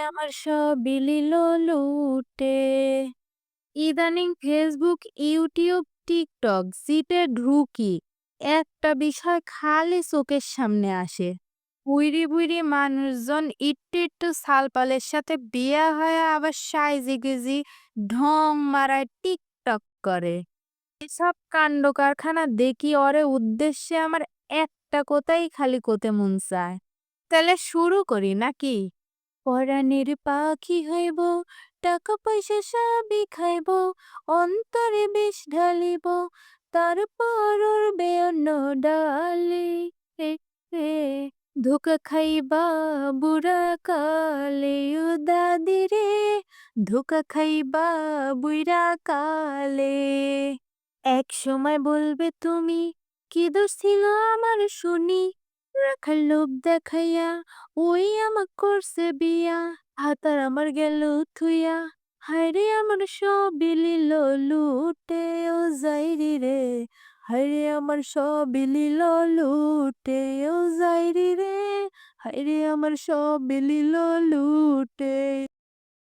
আমার সব বিলিল লুটে। ইদানিং ফেসবুক, ইউটিউব, টিকটক জিটে ঢুকি একটা বিষয় খালি চোখের সামনে আসে। বুইরি বুইরি মানুষজন একটু একটু সালপালের সাথে বিয়া হয়ে আবার সাইজি গুজি ঢং মারায় টিকটক করে। এসব কাণ্ড কারখানা দেখি ওরে উদ্দেশ্যে আমার একটা কথাই খালি কোতে মন চায়। তাহলে শুরু করি নাকি? পরাণের পাখি হইব টাকা পয়সা সবই খাইব, অন্তরে বেশ ঢালিব, তারপর উড়বে অন্য ডালে। ধোকা খাইবা বুড়া কালে, ও দাদি রে, ধোকা খাইবা বুড়া কালে। এক সময় বলবে তুমি, কি দোষ ছিল আমার শুনি? রাখার লোভ দেখাইয়া ওই আমাক করছে বিয়া হাতার আমার গেল থুইয়া হায়রে আমার সব লিল লুটে ও যাইরি রে হায়রে আমার সব লিল লুটে ও যাইরি রে হায়রে আমার সব লিল লুটে